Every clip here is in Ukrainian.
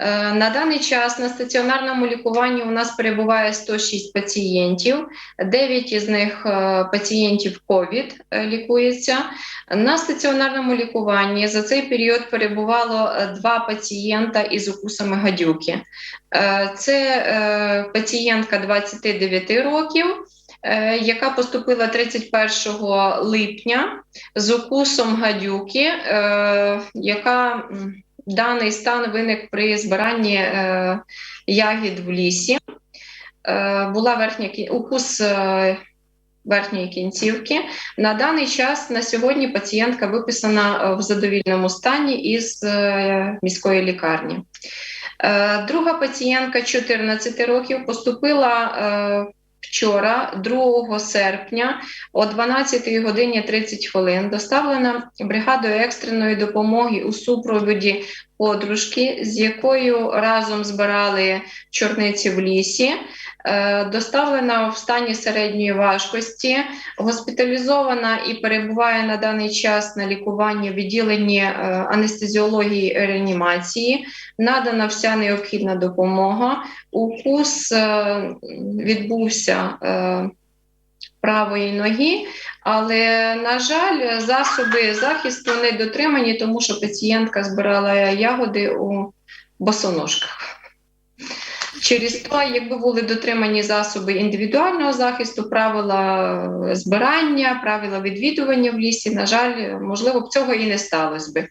Е, На даний час на стаціонарному лікуванні у нас перебуває 106 пацієнтів, 9 із них е, пацієнтів COVID е, лікується. На стаціонарному лікуванні за цей період перебувало два пацієнта із укусами гадюки. Це пацієнтка 29 років. Яка поступила 31 липня з укусом гадюки, яка даний стан виник при збиранні е, ягід в лісі. Е, була верхня укус е, верхньої кінцівки. На даний час на сьогодні пацієнтка виписана е, в задовільному стані із е, міської лікарні. Е, Друга пацієнтка 14 років поступила е, вчора, 2 серпня, о 12 годині 30 хвилин, доставлена бригадою екстреної допомоги у супроводі подружки, з якою разом збирали чорниці в лісі. Е, Доставлена в стані середньої важкості, госпіталізована і перебуває на даний час на лікуванні в відділенні е, анестезіології і реанімації. Надана вся необхідна допомога. Укус е, відбувся правої ноги, але, на жаль, засоби захисту не дотримані, тому що пацієнтка збирала ягоди у босоножках. Через то, якби були дотримані засоби індивідуального захисту, правила збирання, правила відвідування в лісі, на жаль, можливо, б цього і не сталося би.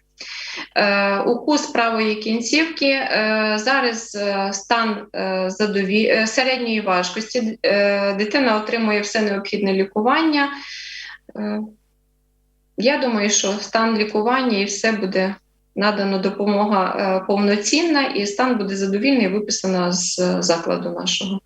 Е, укус правої кінцівки. Е, зараз е, стан задові... середньої важкості. Дитина отримує все необхідне лікування. Я думаю, що стан лікування і все буде надано допомога е, повноцінна, і стан буде задовільний, виписана з е, закладу нашого.